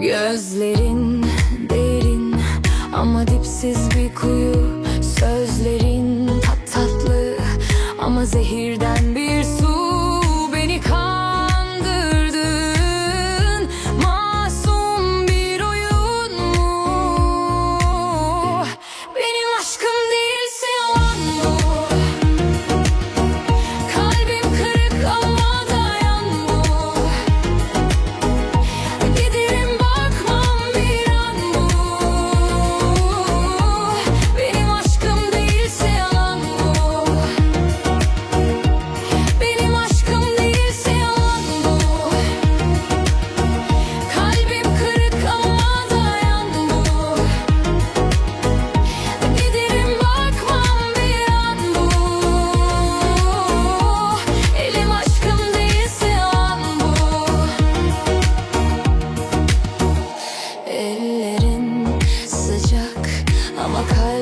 Gözlerin derin ama dipsiz bir kuyu. Sözlerin tat tatlı ama zehirden bir su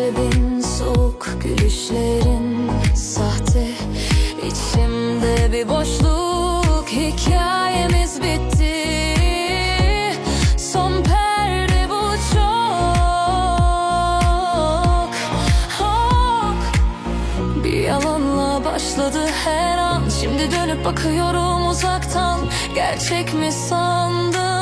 kalbin soğuk Gülüşlerin sahte. İçimde bir boşluk Hikayemiz bitti. Son perde bu çok çok bir yalanla başladı her an. Şimdi dönüp bakıyorum uzaktan. Gerçek mi sandım